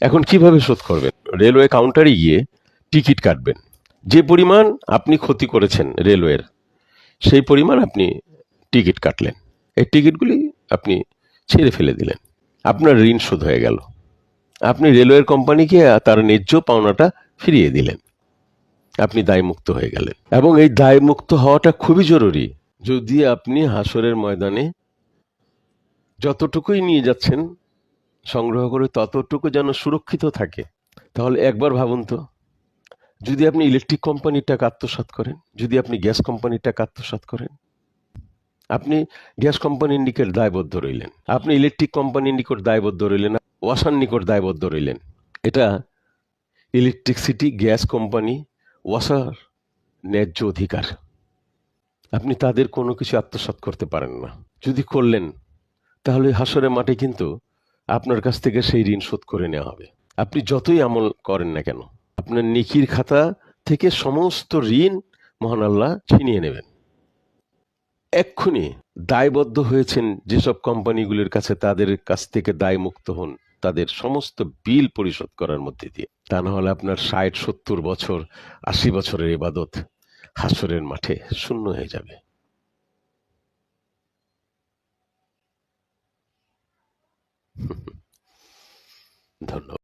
এখন কীভাবে শোধ করবেন? রেলওয়ে কাউন্টারে গিয়ে টিকিট কাটবেন। যে পরিমাণ আপনি ক্ষতি করেছেন রেলওয়ের, সেই পরিমাণ আপনি টিকিট কাটলেন। এই টিকিটগুলি আপনি ছেড়ে ফেলে দিলেন। আপনার ঋণ শোধ হয়ে গেল। আপনি রেলওয়ের কোম্পানিকে তার ন্যায্য পাওনাটা ফিরিয়ে দিলেন। আপনি দায়মুক্ত হয়ে গেলেন। এবং এই দায়মুক্ত হওয়াটা খুবই জরুরি। যদি আপনি হাসরের ময়দানে যতটুকুই নিয়ে যাচ্ছেন সংগ্রহ করে ততটুকু যেন সুরক্ষিত থাকে। তাহলে একবার ভাবুন তো, যদি আপনি ইলেকট্রিক কোম্পানির টাকা আত্মসাৎ করেন, যদি আপনি গ্যাস কোম্পানির টাকা আত্মসাৎ করেন, আপনি গ্যাস কোম্পানির নিকট দায়বদ্ধ রইলেন, আপনি ইলেকট্রিক কোম্পানির নিকট দায়বদ্ধ রইলেন, ওয়াসার নিকট দায়বদ্ধ রইলেন। এটা ইলেকট্রিসিটি গ্যাস কোম্পানি ওয়াসার ন্যায্য অধিকার। আপনি তাদের কোনো কিছু আত্মসাৎ করতে পারেন না। যদি করলেন, তাহলে হাসরের মাঠে কিন্তু আপনার কাছ থেকে সেই ঋণ শোধ করে নেওয়া হবে। আপনি যতই আমল করেন না কেন, আপনার নিকির খাতা থেকে সমস্ত ঋণ মহান আল্লাহ ছিনিয়ে নেবেন। এক্ষুনি দায়বদ্ধ হয়েছেন যেসব কোম্পানিগুলির কাছে তাদের কাছ থেকে দায় মুক্ত হন, তাদের সমস্ত বিল পরিশোধ করার মধ্যে দিয়ে। তা না হলে আপনার ষাট, সত্তর বছর, আশি বছরের ইবাদত হাসরের মাঠে শূন্য হয়ে যাবে। ধন্যবাদ